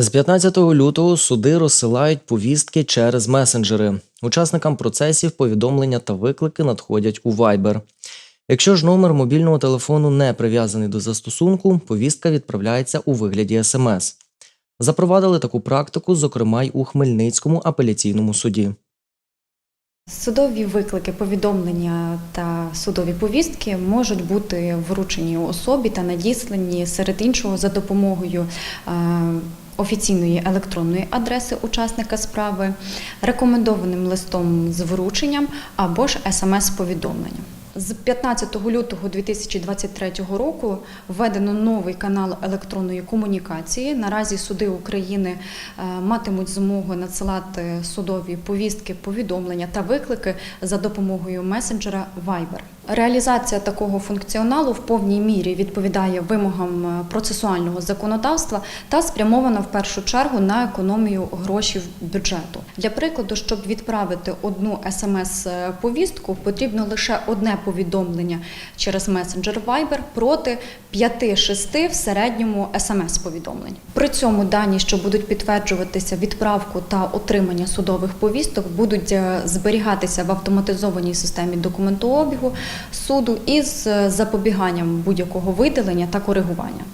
З 15 лютого суди розсилають повістки через месенджери. Учасникам процесів повідомлення та виклики надходять у Viber. Якщо ж номер мобільного телефону не прив'язаний до застосунку, повістка відправляється у вигляді смс. Запровадили таку практику, зокрема й у Хмельницькому апеляційному суді. Судові виклики, повідомлення та судові повістки можуть бути вручені особі та надіслані серед іншого за допомогою е, офіційної електронної адреси учасника справи, рекомендованим листом з врученням або ж смс-повідомленням. З 15 лютого 2023 року введено новий канал електронної комунікації. Наразі суди України е, матимуть змогу надсилати судові повістки, повідомлення та виклики за допомогою месенджера Viber. Реалізація такого функціоналу в повній мірі відповідає вимогам е, процесуального законодавства та спрямована в першу чергу на економію грошей бюджету. Для прикладу, щоб відправити одну смс-повістку, потрібно лише одне повідомлення через месенджер Viber проти 5-6 в середньому смс-повідомлень. При цьому дані, що будуть підтверджуватися відправку та отримання судових повісток, будуть е, зберігатися в автоматизованій системі документообігу суду із е, запобіганням будь-якого виділення та коригування.